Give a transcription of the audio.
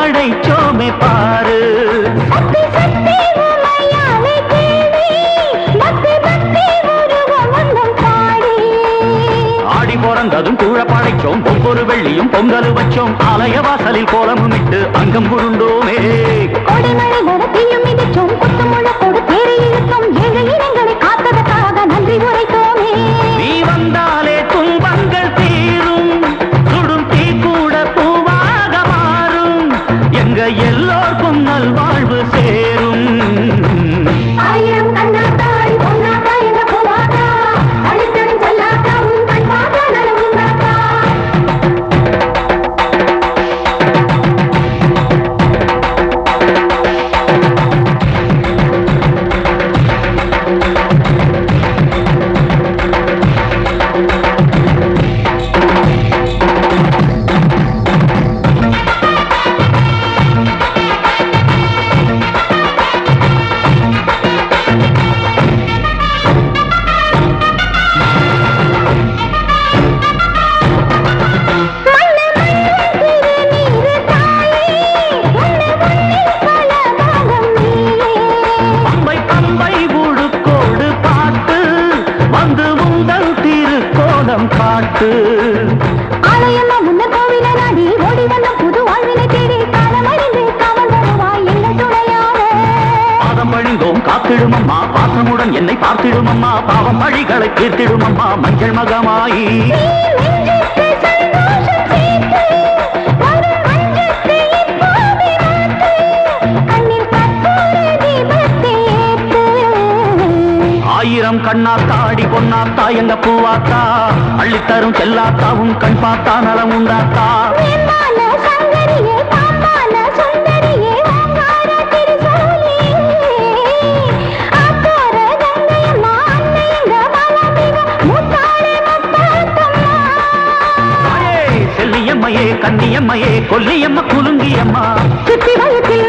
ஆடை சோமை பாரு ஆடி பிறந்ததும் கூழப்படைச்சோம் ஒவ்வொரு வெள்ளியும் பொங்கல் வச்சோம். ஆலய வாசலில் கோலமும் அங்கம் புருண்டோமே பார்த்து காத்திடுமம்மா. பாசமுடன் என்னை பார்த்திடுமம்மா. பாவம் வழிகளை தீர்த்திடுமம்மா. மஞ்சள் மகமாயி. ஈரம் கண்ணா தாடி பொன்னா தாயங்க பூவாத்தா? அள்ளித்தரும் செல்லாத்தாவும் கண் பார்த்தா நலம் உண்டாத்தா? கன்னியம்மையே கன்னியம்மையே கொல்லியம்மா குலுங்கியம்மா. சித்தி வயத்தில்